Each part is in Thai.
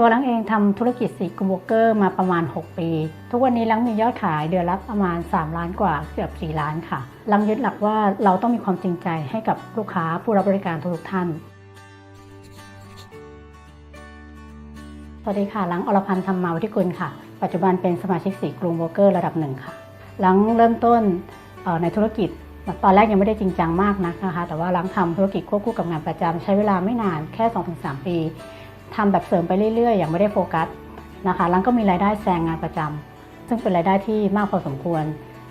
ตัวลังเองทำธุรกิจสีกรูโบเกอร์มาประมาณ 6 ปี ทุกวันนี้ลังมียอดขายเดือนละประมาณ 3 ล้านกว่าเกือบ 4 ล้านค่ะลังยึดหลักว่าเราต้องมีความจริงใจให้กับลูกค้าผู้รับบริการทุกท่านสวัสดีค่ะลังอรพันธ์ธรรมาวุฒิกุลค่ะ ปัจจุบันเป็นสมาชิกสีกรุงโบเกอร์ระดับหนึ่งค่ะลังเริ่มต้นในธุรกิจตอนแรกยังไม่ได้จริงจังมากนักนะคะ แต่ว่าลังทำธุรกิจควบคู่กับงานประจำใช้เวลาไม่นานแค่ 2-3 ปี ทำแบบเสริมไปเรื่อยๆ อย่างไม่ได้โฟกัสนะคะหลังก็มีรายได้แซงงานประจำซึ่งเป็นรายได้ที่มากพอสมควร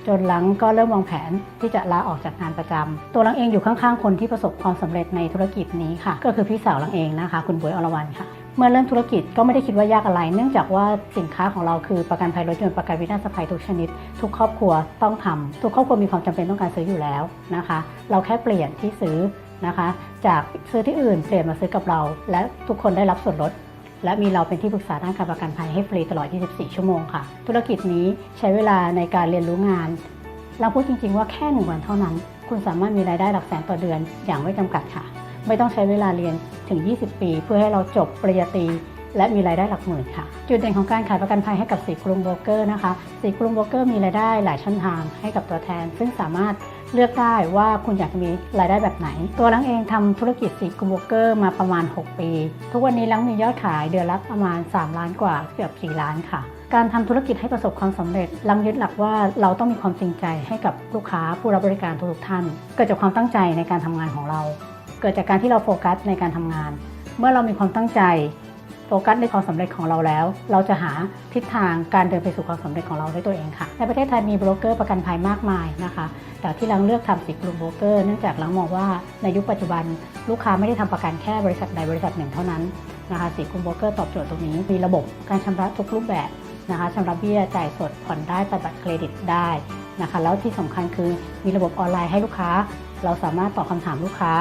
จนหลังก็เริ่มวางแผนที่จะลาออกจากงานประจำตัวลังเองอยู่ข้างๆ คนที่ประสบความสำเร็จในธุรกิจนี้ค่ะ ก็คือพี่สาวลังเองนะคะ คุณบวยอรวรรณค่ะเมื่อเริ่มธุรกิจก็ไม่ได้คิดว่ายากอะไร เนื่องจากว่าสินค้าของเราคือประกันภัยรถยนต์ประกันวินาศภัยทุกชนิด ทุกครอบครัวต้องทำทุกครอบครัวมีความจำเป็นต้องการซื้ออยู่แล้วนะคะ เราแค่เปลี่ยนที่ซื้อ นะคะ จากซื้อที่อื่นเปลี่ยนมาซื้อกับเรา และทุกคนได้รับส่วนลด และมีเราเป็นที่ปรึกษาด้านการประกันภัยให้ฟรีตลอด 24 ชั่วโมงค่ะ ธุรกิจนี้ใช้เวลาในการเรียนรู้งาน เราพูดจริง ๆ ว่าแค่หนึ่งวันเท่านั้น คุณสามารถมีรายได้หลักแสนต่อเดือนอย่างไม่จำกัดค่ะ ไม่ต้องใช้เวลาเรียนถึง 20 ปี เพื่อให้เราจบปริญญาตรี และมีรายได้หลักหมื่นค่ะ จุดเด่นของการขายประกันภัยให้กับสีกรุงโบรกเกอร์นะคะสีกรุงโบรกเกอร์มีรายได้หลายช่องทางให้กับตัวแทน ซึ่งสามารถเลือกได้ว่าคุณอยากจะมีรายได้แบบไหน ตัวลังเองทำธุรกิจสีกรุงโบรกเกอร์มาประมาณ 6 ปี ทุกวันนี้ลังมียอดขายเดือนละประมาณ 3 ล้านกว่าเกือบ 4 ล้านค่ะการทำธุรกิจให้ประสบความสำเร็จลังยึดหลักว่าเราต้องมีความจริงใจให้กับลูกค้าผู้รับบริการทุกท่าน เกิดจากความตั้งใจในการทำงานของเรา เกิดจากการที่เราโฟกัสในการทำงาน เมื่อเรามีความตั้งใจ โฟกัสในความสำเร็จของเราแล้ว เราจะหาทิศทางการเดินไปสู่ความสำเร็จของเราด้วยตัวเองค่ะ ในประเทศไทยมีโบรกเกอร์ประกันภัยมากมายนะคะ แต่ที่ลังเลือกทำสีกลุ่มโบรกเกอร์เนื่องจากลังมองว่าในยุคปัจจุบัน ลูกค้าไม่ได้ทำประกันแค่บริษัทใดบริษัทหนึ่งเท่านั้นนะคะสีกลุ่มโบรกเกอร์ตอบโจทย์ตรงนี้มีระบบการชำระทุกรูปแบบนะคะชำระเบี้ยจ่ายสดผ่อนได้ตัดบัตรเครดิตได้นะคะแล้วที่สำคัญคือมีระบบออนไลน์ให้ลูกค้า เราสามารถตอบคำถามลูกค้า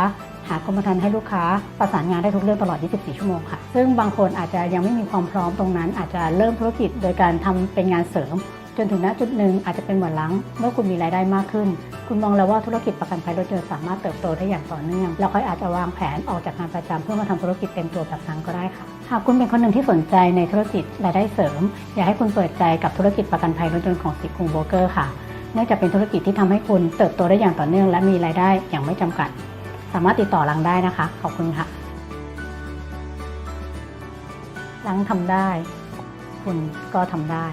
หากรมธรรม์ให้ลูกค้าประสานงานได้ทุกเรื่องตลอด 24 ชั่วโมงค่ะ ซึ่งบางคนอาจจะยังไม่มีความพร้อมตรงนั้น อาจจะเริ่มธุรกิจโดยการทำเป็นงานเสริม จนถึงณจุดหนึ่งอาจจะเป็นเหมือนลังเมื่อคุณมีรายได้มากขึ้น คุณมองแล้วว่าธุรกิจประกันภัยรถยนต์สามารถเติบโตได้อย่างต่อเนื่องแล้วค่อยอาจจะวางแผนออกจากงานประจำเพื่อมาทำธุรกิจเต็มตัวแบบนั้นก็ได้ค่ะหากคุณเป็นคนหนึ่งที่สนใจในธุรกิจรายได้เสริม อยากให้คุณเปิดใจกับธุรกิจประกันภัยรถยนต์ของสิคุงโบเกอร์ค่ะเนื่องจากเป็นธุรกิจที่ทำให้คุณเติบโตได้อย่างต่อเนื่องและมีรายได้อย่างไม่จำกัด สามารถติดต่อรังได้นะคะ ขอบคุณค่ะรังทำได้ คุณก็ทำได้